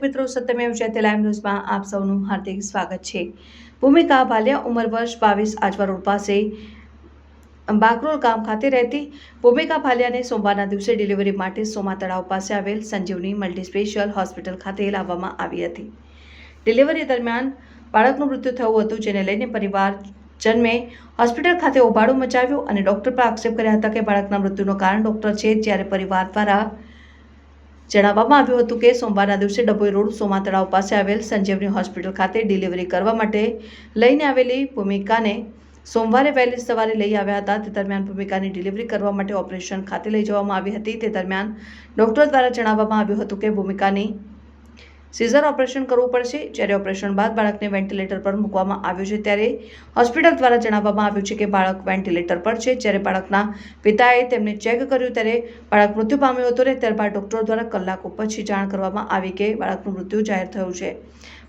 દર્શક મિત્રો, સત્યમેવ જયતે લાઈવ ન્યૂઝમાં આપ સૌનું હાર્દિક સ્વાગત છે. ભૂમિકા ભાલિયા, ઉંમર વર્ષ બાવીસ, આજવા રોડ પાસે બાકરોલ ગામ ખાતે રહેતી ભૂમિકા ભાલિયાને સોમવારના દિવસે ડિલિવરી માટે સોમા તળાવ પાસે આવેલ સંજીવની મલ્ટી સ્પેશિયલ હોસ્પિટલ ખાતે લાવવામાં આવી હતી. ડિલિવરી દરમિયાન બાળકનું મૃત્યુ થયું હતું, જેને લઈને પરિવાર જન્મે હોસ્પિટલ ખાતે ઉભાડું મચાવ્યો અને ડૉક્ટર પર આક્ષેપ કર્યા હતા કે બાળકના મૃત્યુનું કારણ ડૉક્ટર છે, જ્યારે પરિવાર દ્વારા જણાવવામાં આવ્યું હતું કે સોમવારના દિવસે ડભોઈ રોડ સોમા તળાવ પાસે આવેલ સંજીવની હોસ્પિટલ ખાતે ડિલિવરી કરવા માટે લઈને આવેલી ભૂમિકાને સોમવારે વહેલી સવારે લઈ આવ્યા હતા. તે દરમિયાન ભૂમિકાની ડિલિવરી કરવા માટે ઓપરેશન ખાતે લઈ જવામાં આવી હતી. તે દરમિયાન ડોક્ટર દ્વારા જણાવવામાં આવ્યું હતું કે ભૂમિકાની સિઝર ઓપરેશન કરવું પડશે. જ્યારે ઓપરેશન બાદ બાળકને વેન્ટિલેટર પર મૂકવામાં આવ્યું છે, ત્યારે હોસ્પિટલ દ્વારા જણાવવામાં આવ્યું છે કે બાળક વેન્ટિલેટર પર છે. જ્યારે બાળકના પિતાએ તેમને ચેક કર્યું, ત્યારે બાળક મૃત્યુ પામ્યું હતું ને ત્યારબાદ ડોક્ટરો દ્વારા કલાકો પછી જાણ કરવામાં આવી કે બાળકનું મૃત્યુ જાહેર થયું છે.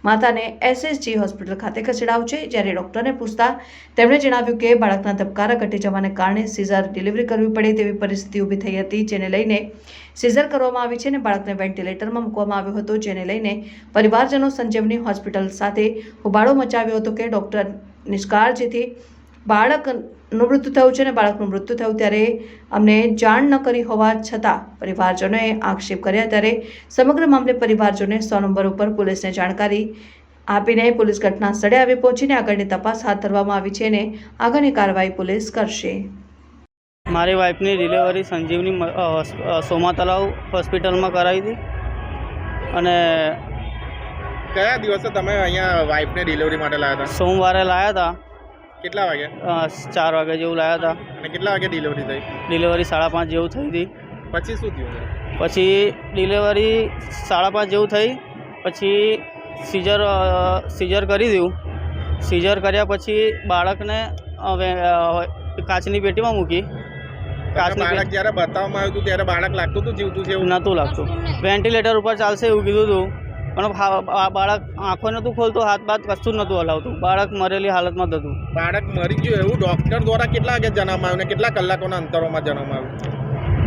માતાને એસએસજી હોસ્પિટલ ખાતે ખસેડાવ છે, જ્યારે ડોક્ટરને પૂછતા તેમણે જણાવ્યું કે બાળકના ધબકારા ઘટી જવાને કારણે સિઝર ડિલિવરી કરવી પડે તેવી પરિસ્થિતિ ઊભી થઈ હતી, જેને લઈને સિઝર કરવામાં આવી છે અને બાળકને વેન્ટિલેટરમાં મૂકવામાં આવ્યો હતો, જેને લઈને પરિવારજનો સંજીવની હોસ્પિટલ સાથે હોબાળો મચાવ્યો હતો કે ડોક્ટર નિષ્કાળજીથી બાળકનું મૃત્યુ થયું છે અને બાળકનું મૃત્યુ થયું ત્યારે અમને જાણ ન કરી હોવા છતાં પરિવારજનોએ આક્ષેપ કર્યા ત્યારે સમગ્ર મામલે પરિવારજનોએ સો નંબર ઉપર પોલીસને જાણકારી આપીને પોલીસ ઘટના સ્થળે આવી પહોંચીને આગળની તપાસ હાથ ધરવામાં આવી છે અને આગળની કાર્યવાહી પોલીસ કરશે. મારી વાઈફની ડિલિવરી સંજીવની સોમા તલાવ હોસ્પિટલમાં કરાવી હતી. અને કયા દિવસે તમે અહીંયા વાઈફને ડિલિવરી માટે લાવ્યા હતા? સોમવારે લાવ્યા હતા. કેટલા વાગે? અ, ચાર વાગે જેવું લાવ્યા હતા. અને કેટલા વાગે ડિલિવરી થઈ? ડિલિવરી સાડા પાંચ જેવું થઈ હતી. પછી શું થયું? પછી ડિલિવરી સાડા પાંચ જેવું થઈ પછી સીઝર અ, સીઝર કરી દીધું. સીઝર કર્યા પછી બાળકને હવે અ, કાચની પેટીમાં મૂકી. તમને કાચની બાળક પેટી જ્યારે બતાવવામાં આવ્યું હતું ત્યારે બાળક લાગતું હતું જીવતું છે એવું? નહોતું લાગતું. વેન્ટિલેટર ઉપર ચાલશે એવું કીધું હતું. પણ બાળક આંખો નહોતું ખોલતું હાથ બાથ કશું જ નહોતું હલાવતું. બાળક મરેલી હાલતમાં જ હતું. બાળક મરી ગયું એવું ડૉક્ટર દ્વારા કેટલા વાગે જણાવવામાં આવ્યું ને કેટલા કલાકોના અંતરોમાં જણાવવામાં આવ્યું?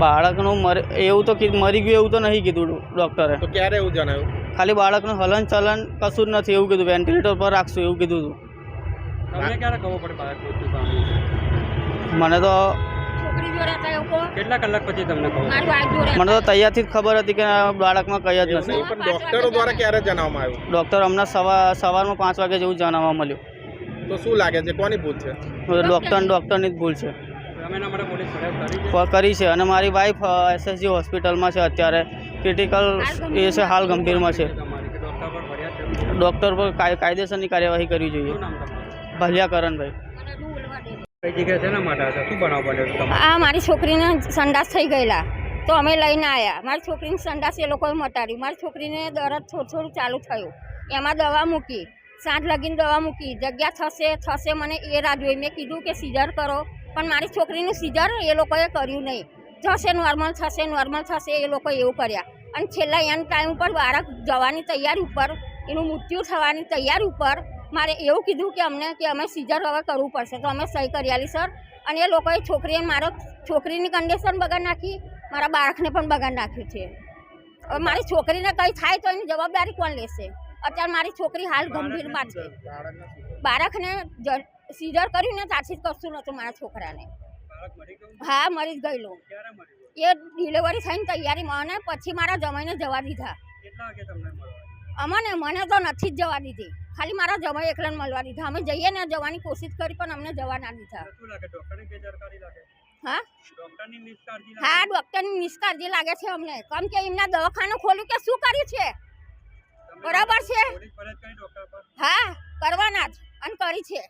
બાળકનું મરે એવું તો મરી ગયું એવું તો નહીં કીધું ડૉક્ટરે તો ક્યારે એવું જણાવ્યું? ખાલી બાળકનું હલન ચલન કશું જ નથી એવું કીધું. વેન્ટિલેટર પર રાખશું એવું કીધું હતું તમને ક્યારે ખબર પડે બાળક મૃત્યુ પામ્યું છે? મને તો કેટલા કલાક પછી તમને મને તો તૈયારથી જ ખબર હતી કે બાળકમાં કઈ જ નથી. પણ ડોક્ટરો દ્વારા ક્યારે જણાવવામાં આવ્યું? ડૉક્ટર હમણાં સવાર સવારમાં પાંચ વાગે જેવું જણાવવા મળ્યું. તો શું લાગે છે? કોની ભૂલ છે? ડૉક્ટર ડૉક્ટરની જ ભૂલ છે. કરી છે? ફ- કરી છે. અને મારી વાઈફ એસએસજી હોસ્પિટલમાં છે અત્યારે. ક્રિટિકલ એ છે હાલ ગંભીરમાં છે. ડૉક્ટર પર ફરિયાદ કરવી છે. ડૉક્ટર પર કાય- કાયદેસરની કાર્યવાહી કરવી જોઈએ. ભલિયા કરણભાઈ આ મારી છોકરીને સંડાસ થઈ ગયેલા. તો અમે લઈને આવ્યા મારી છોકરીને સંડાસ એ લોકોએ મટાડ્યું. મારી છોકરીને દરદ થોડું થોડું ચાલુ થયું. એમાં દવા મૂકી. સાંજ લગીને દવા મૂકી. જગ્યા થશે થશે મને એ રાહ જોઈ. મેં કીધું કે સીઝર કરો. પણ મારી છોકરીનું સીઝર એ લોકોએ કર્યું નહીં. થશે નોર્મલ થશે નોર્મલ થશે એ લોકો એવું કર્યા. અને છેલ્લા એન ટાઈમ ઉપર બાળક જવાની તૈયારી ઉપર, એનું મૃત્યુ થવાની તૈયારી ઉપર મારે એવું કીધું કે અમને કે અમે સીઝર હવે કરવું પડશે. તો અમે સહી કરી આલી સર. અને એ લોકોએ છોકરીએ મારો છોકરીની કન્ડિશન બગાડ નાખી મારા બાળકને પણ બગાડ નાખ્યું છે. હવે મારી છોકરીને કંઈ થાય તો એની જવાબદારી કોણ લેશે? અત્યારે મારી છોકરી હાલ ગંભીરમાં છે. બાળકને સીઝર કર્યું ને ત્યારથી જ કશું નહોતું મારા છોકરાને. હા મરી જ ગયેલું. એ ડિલિવરી થઈને તૈયારીમાં અને પછી મારા જમાઈને જવા દીધા. અમને મને તો નથી જ જવા દીધી. ખાલી મારા જમાઈ એકલાને મળવા દીધા. અમે જઈએ ને જવાની કોશિશ કરી પણ અમને જવા ના દીધા. હા? હા ડૉક્ટરની નિષ્કાળજી લાગે છે અમને. કેમ કે એમના દવાખાનું ખોલ્યું કે શું કર્યું છે? બરાબર છે? હા કરવાના જ અને કરી છે.